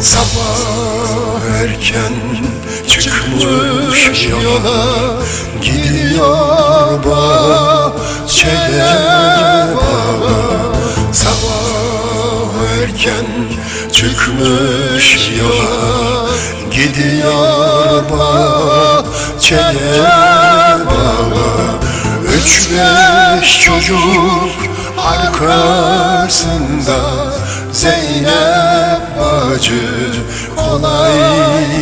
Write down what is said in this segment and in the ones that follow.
Sabah erken çıkmış yola Gidiyor bahçeye baba. Sabah erken çıkmış yola Gidiyor bahçeye baba. Üç beş çocuk arkasında Zeynep bacı kolay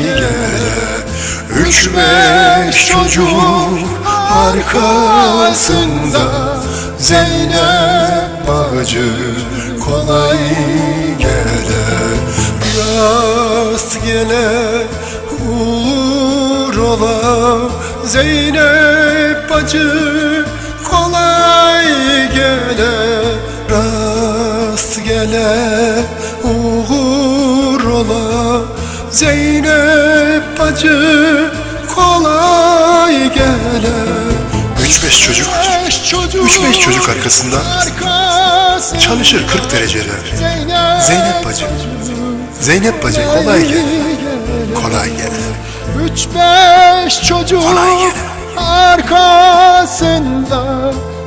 gele Üç beş çocuk arkasında Zeynep bacı kolay gele Rast gele uğur ola Zeynep bacı kolay gele. Rast gele uğur Zeynep bacı kolay gele. Üç beş çocuk Üç beş çocuk arkasında Çalışır 40 dereceler. Zeynep bacı. Zeynep bacı kolay gele. Kolay gele. Üç beş çocuk Kolay gele. arkasında.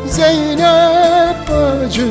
Zeynep bacı